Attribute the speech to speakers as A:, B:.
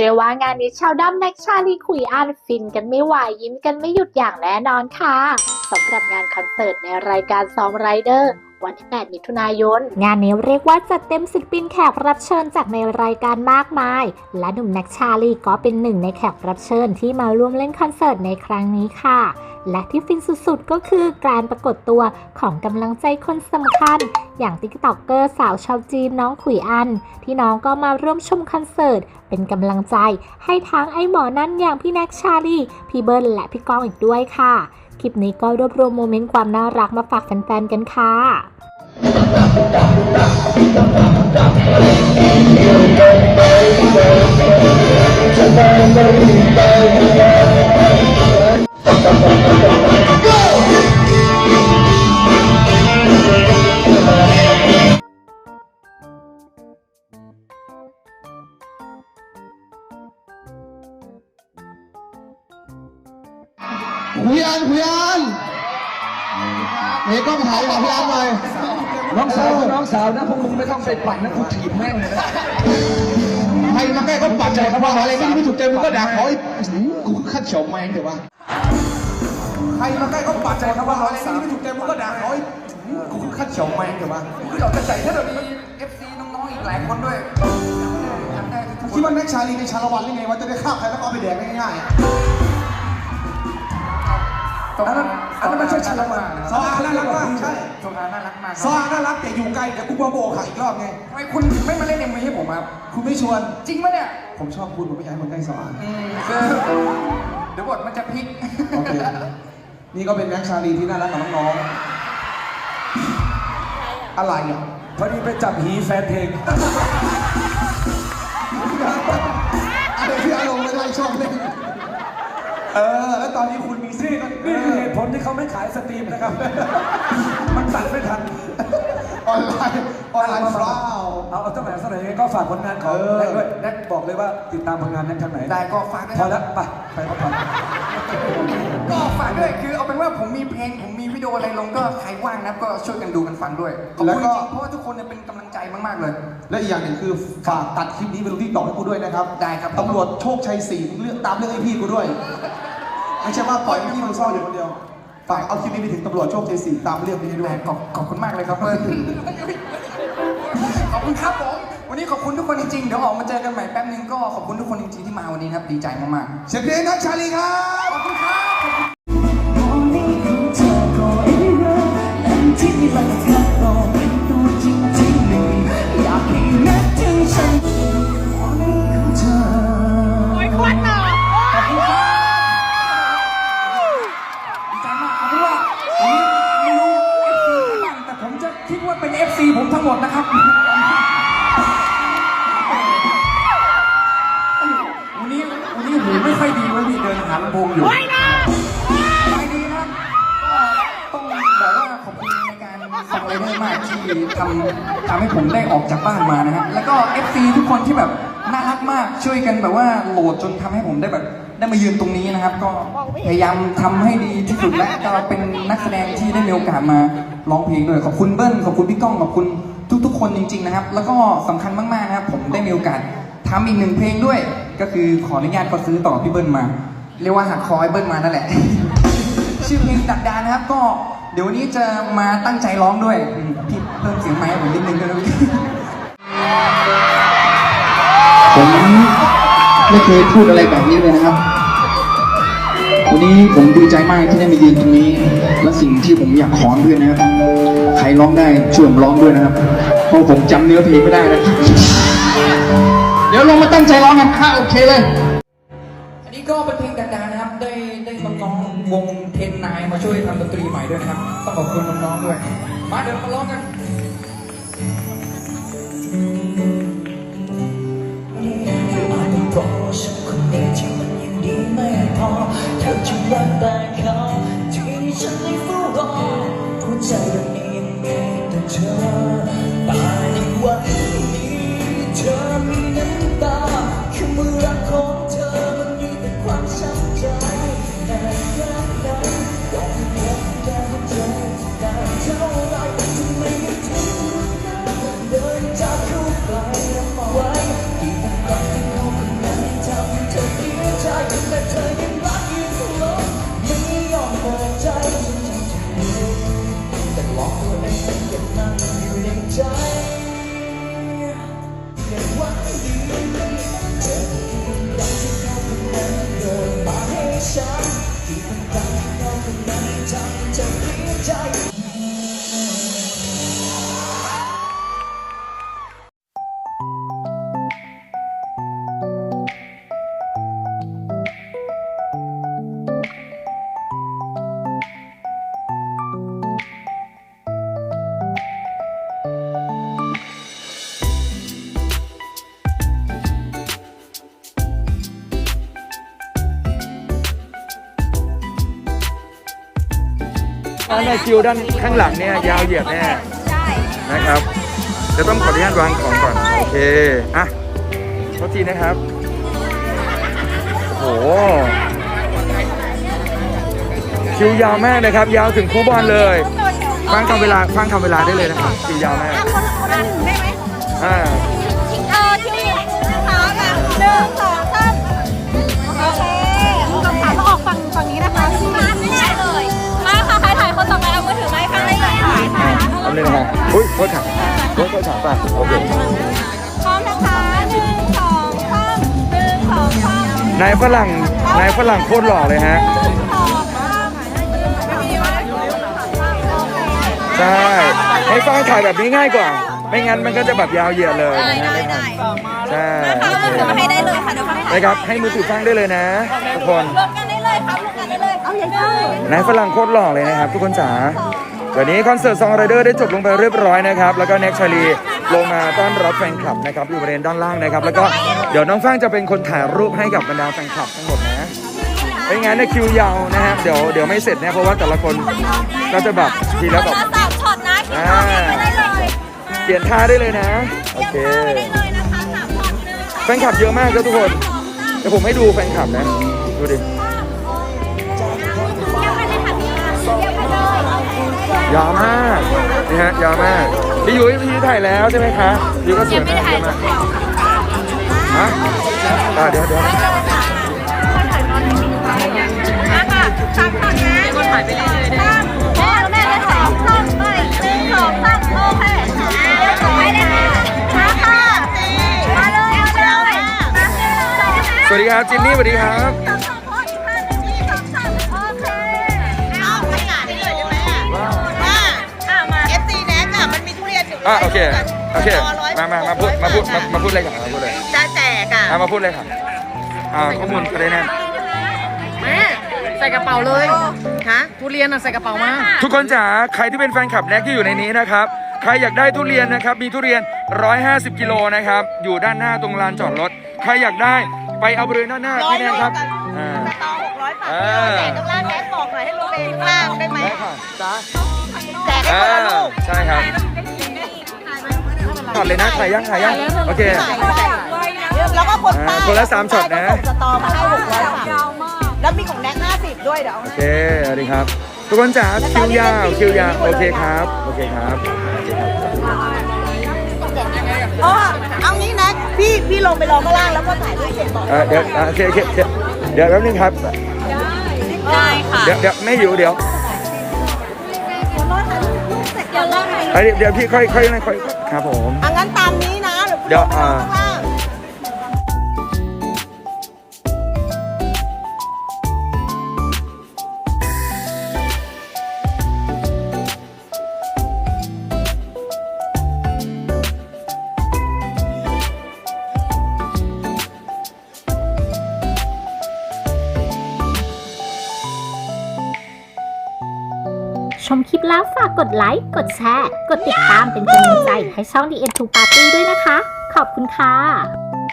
A: เชื่อว่างานนี้ชาวด้อมแน็กชาลีคุยอ่านฟินกันไม่ไหวยิ้มกันไม่หยุดอย่างแน่นอนค่ะสำหรับงานคอนเสิร์ตในรายการซองไรเดอร์ วันที่ 8 มิถุนายน งานนี้เรียกว่าจัดเต็มศิลปินแขกรับเชิญจากในรายการมากมาย และหนุ่มแน็กชาลีก็เป็นหนึ่งในแขกรับเชิญที่มาร่วมเล่นคอนเสิร์ตในครั้งนี้ค่ะ และที่ฟินสุดๆ ก็คือการปรากฏตัวของกำลังใจคนสำคัญ อย่างติ๊กต็อกเกอร์สาวชาวจีนน้องขุยอัน ที่น้องก็มาร่วมชมคอนเสิร์ตเป็นกำลังใจให้ทั้งไอหมอนั่นอย่างพี่แน็กชาลีพี่เบิร์นและพี่ก้องอีกด้วยค่ะ คลิปนี้ก็รวบรวมโมเมนต์ความน่ารักมาฝากแฟนๆกันค่ะ
B: คุยอันคุยอันเฮ้ยกล้องถ่ายกับพี่อันหน่อย
C: น้องสาวน้องสาวนะพวกมึงไม่ต้องไปปั่นนะกูถีบแม่งเลยนะ
B: ใครมาใกล้ก็ปัดใจเขาว่าอะไรไม่ไม่ถูกใจมึงก็ด่าขออีกอื้อกูขั้นเฉียวแมงเถอะวะ
C: ใครมาใกล้ก็ปัดใจเขาว่าอะไรไม่ถูกใจมึงก็ด่าเขาอีก
B: กูขั้นเฉียวแมงเถอะวะ
C: กูหลอกจะใส่ถ้าเรามีเอฟซีน้องๆอีกหลายคนด้วยจำได้ทุกค
B: คิด
C: น
B: ว่าแม็กชาลีในชาละวันหรือไงว่าจะได้ฆ่าใครแล้วก็เอาไปแดกง่าย
C: อันนั้นอันนั้นไม่ใช่ชาละวัน
B: ๆซออาน่ารักมากใช่
C: โซอาน่ารักมาก
B: ซออาน่ารักแต่อยู่ไกลเดี๋ยวกูมาโบกขาอีกรอบไง
C: ทำไมคุณถึงไม่มาเล่นเอ็มวีให้ผมครับ
B: คุณไม่ชวน
C: จริงปะเนี่ย
B: ผมชอบคุณผมไม่อยากให้มันใกล้ซออา
C: อืมคือเดี๋ยวบทมันจะพลิก
B: โอเค นี่ก็เป็นแม็กชาลีที่น่ารักกับน้องๆอะไรอะ
C: พอดีไปจับหีแฟนเพลง
B: อะไรที่อารมณ์ไม่ได้ชอบเล่น เออ แล้วตอนนี้คุณมีซี่กัน
C: นี่คือเหตุผลที่เขาไม่ขายสตรีมนะครับ มันตัดไม่ทัน
B: ออนไลน์ออนไลน์ฟลาว
D: เอาเอาตั้งแต่เสนอก็ฝากผลงานของ
B: เออ
D: แน็กด้วยแน็กบอกเลยว่าติดตามผลงานแน็กทางไหน
C: ได้ก็ฝากด้วย
D: พ
C: ค
D: อ
C: รับ
D: แล้วไปไปพักผ่อน
C: ก็ฝากด้วยคือเอาเป็น ว่าผมมีเพลงผมมีวิดีโออะไรลงก็ใครว่างนะก็ช่วยกันดูกันฟังด้วยขอบคุณจริงๆเพราะว่าทุกคนเนี่ยเป็นกำลังใจมากๆเลย
B: และอีกอย่างหนึ่งคือฝากตัดคลิปนี้ไปลงที่ต่อให้กูด้วยนะครับ
C: ได้ครับ
B: ตำรวจโชคชัยสี่เรื่องตามเรื่องไอ้พี่กูด้วยไม่ใช่ว่าปล่อยให้พี่มึงเศร้าอยู่คนเดียวฝากเอาคลิปนี้ไปถึงตำรวจโชคชัยสี่ตามเรื่องนี้ด้วย
C: ขอบขอบคุณมากเลยครับเพื่อนขอบคุณครับผม วันนี้ขอบคุณทุกคนจริงๆ เดี๋ยวออกมาเจอกันใหม่แป๊บนึงก็ขอบคุณทุกคนจริงๆที่มาวันนี้นะครับดีใจมาก
B: เสียงเพลงนักชาลีครับ
C: ๆขอบคุณครับ
E: ในกา
C: รฟังไรเดอร์มากที่ทำทำให้ผมได้ออกจากบ้านมานะฮะแล้วก็ FC ทุกคนที่แบบน่ารักมากช่วยกันแบบว่าโหลดจนทำให้ผมได้แบบได้มายืนตรงนี้นะครับ ก็พยายามทำให้ดีที่สุดและก็เป็นนักแสดงที่ได้มีโอกาสมาร้องเพลงด้วยขอบคุณเบิ้ลขอบคุณพี่ก้องขอบคุณทุกๆ คนจริง ๆนะครับ แล้วก็สำคัญมากๆนะครับ ผมได้มีโอกาสทำอีกหนึ่งเพลงด้วย ก็คือขออนุญาตเขาซื้อต่อพี่เบิ้ลมา เรียกว่าหักคอให้เบิ้ลมานั่นแหละ ชื่อเพลงดักดานนะครับก็ ดี๋ยววันนี้จะมาตั้งใจร้องด้วยอืมพี่เพิ่มเสียงไมค์ให้ผมนิดนึงด้วยนะพี่
F: ผมไม่เคยพูดอะไรแบบนี้เลยนะครับ วันนี้ผมดีใจมากที่ได้มายืนตรงนี้ และสิ่งที่ผมอยากขอเพื่อนนะครับ ใครร้องได้ช่วยผมร้องด้วยนะครับ เพราะผมจำเนื้อเพลงไม่ได้นะครับเดี๋ยวลงมาตั้งใจร้องกันค่ะโอเคเลย
C: อันนี้ก็เป็นเพลงดักดาน ช่วยทำดนตรีใหม่ด้วยนะครับ ต้องขอบคุณน้องๆด้วย มาเดี๋ยวมาร้องกัน
E: อาจเพราะฉันคนเดียวันยังดีได้ฟูรอหัวใจแบบนี้ยังมีแต่เธอตายในวันนี้เธอ ฉันที่มันตั้งาข้างในทางจะเสียใจ
G: ถ้าในคิวด้านข้างหลังเนี่ยยาวเหยียดแน่นะครับจะต้องขออนุญาตวางของก่อนโอเคอะโทษทีนะครับโอ้โหคิวยาวมากนะครับ ยาวถึงคู่บอลเลยฟังคำเวลาฟังคำเวลาได้เลยนะครับคิวยาวมากอ่า
H: เออที่นี่ขาค่ะหนึ่งสอง
G: ทำเลยนะครับอุ้ยโทษค่ะโทษโทษถามป่ะโอเค
H: พร้อมนะคะหนึ่งสองสามหนึ่งสองสาม
G: นายฝรั่งนายฝรั่งโคตรหล่อเลยฮะ
H: สองสาม
G: ใช่ให้ฟังถ่ายแบบนี้ง่ายกว่า ไม่งั้นมันก็จะแบบยาวเหยียดเลยนะฮะไม่ทันใช่
H: เอา
G: โอ
H: มือ
G: เค
H: ถือมาให้ได้เลยค่ะเดี๋ยวฟังให้
G: นะครับ ให้มือถือฟังได้เลยนะทุกคน
H: รวมกันได้เลยครับรวมกันได้เลยเอาอย่างนี้
G: นายฝรั่งโคตรหล่อเลยนะครับทุกคนจ๋า วันนี้คอนเสิร์ตซองไรเดอร์ได้จบลงไปเรียบร้อยนะครับ แล้วก็แน็กชาลีลงมาต้อนรับแฟนคลับนะครับอยู่บริเวณด้านล่างนะครับ แล้วก็เดี๋ยวน้องฟางจะเป็นคนถ่ายรูปให้กับบรรดาแฟนคลับทั้งหมดนะไม่งั้นเนี่ยคิวยาวนะฮะเดี๋ยวเดี๋ยวไม่เสร็จเนี่ยเพราะว่าแต่ละคนก็จะแบบทีแล้วแบบ
H: มาสามช็อตนะคิดเอาเองไปได้เลย
G: เปลี่ยนท่าได้เลยนะ โอเค
H: ได้เลยนะคะสามช็อตหนึ่ง
G: แฟนคลับเยอะมากครับทุกคนเดี๋ยวผมให้ดูแฟนคลับนะ ดูดิ ยาวมากนี่ฮะยาวมากพี่ยุ้ยพี่ยุ้ยถ่ายแล้วใช่ไหมคะพี่ยุ้ยก็สวยมากเยอะมากฮะอ่าเดี๋ยวเดี๋ยว
H: มาค่ะสามช็อตนะคนถ่ายไปเรื่อยๆได้แม่แม่เลยสองสองไปหนึ่งสองสามโอเคเดี๋ยวต่อไปเลยค่ะมาค่ะมาเลยมาเลยมาเลยนะคะ
G: สวัสดีครับจินนี่สวัสดีครับ
H: อยู่อะ
G: โอเคโอเค
I: รร้อย
G: มามามาพูดมาพูดมามาพูดเลยค่ะมาพูดเลย
I: จะแจกอะ
G: อะมาพูดเลยค่ะอ่าข้อมูลประเด็นแน่น
I: แม่ใส่กระเป๋าเลยฮะทุเรียนอะใส่กระเป๋ามา
G: ทุกคนจ๋าใครที่เป็นแฟนคลับแน็กที่อยู่ในนี้นะครับใครอยากได้ทุเรียนนะครับมีทุเรียน 150 กิโลนะครับอยู่ด้านหน้าตรงลานจอดรถใครอยากได้ไปเอาบริเวณด้านหน้า
I: ร้อย
G: ที่
I: โล
G: นี่ครับ
I: กัน
G: อ่า
I: สตอหกร้อยสาม
G: อ่า
I: กิโลแจกข้างล่างแน็กบอกหน่อยให้ลงไปข้างล่างได้ไหม
G: ได้ค่ะจ้า
I: แจกให้คนละลูก
G: ใช่ครับ ถอดเลยนะถ่ายยังถ่ายยังโอเค
I: แล้วก็คน
G: อ่า
I: ใต้
G: คนละสามช็อตนะ
I: ใต้ก็ส่งสตอมาให้หกร้อยสามแล้วมีของแน็กห้าสิบด้วยเดี๋ยวเอา
G: โอ
I: ให้
G: เคสวัสดีครับ ทุกคนจ๋าคิวยาวคิวยาวโอเคครับโอเคครับโอเคครับ
I: อ๋อเอางี้แน็กพี่พี่ลงไปรอข้างล่างแล้วก็ถ่ายรูปเสร็จบอก
G: เอ่อเดี๋ยวอะโอเคโอเคโอเคเดี๋ยวแป๊บนึงครับ
I: ได้ค่ะ
G: เดี๋ยวเดี๋ยวไม่อยู่เดี๋ยว
H: เราถ่าย
G: เอ้ยเดี๋ยวพี่ค่อยค่อยค่อยครับผม
I: อังั้นตามนี้นะ
G: เดี๋ยวอ่า
I: ข้างล่าง
A: แล้วฝากกดไลค์ กดแชร์ กดติดตามเป็นกำลังใจให้ช่อง The End to Party ด้วยนะคะ ขอบคุณค่ะ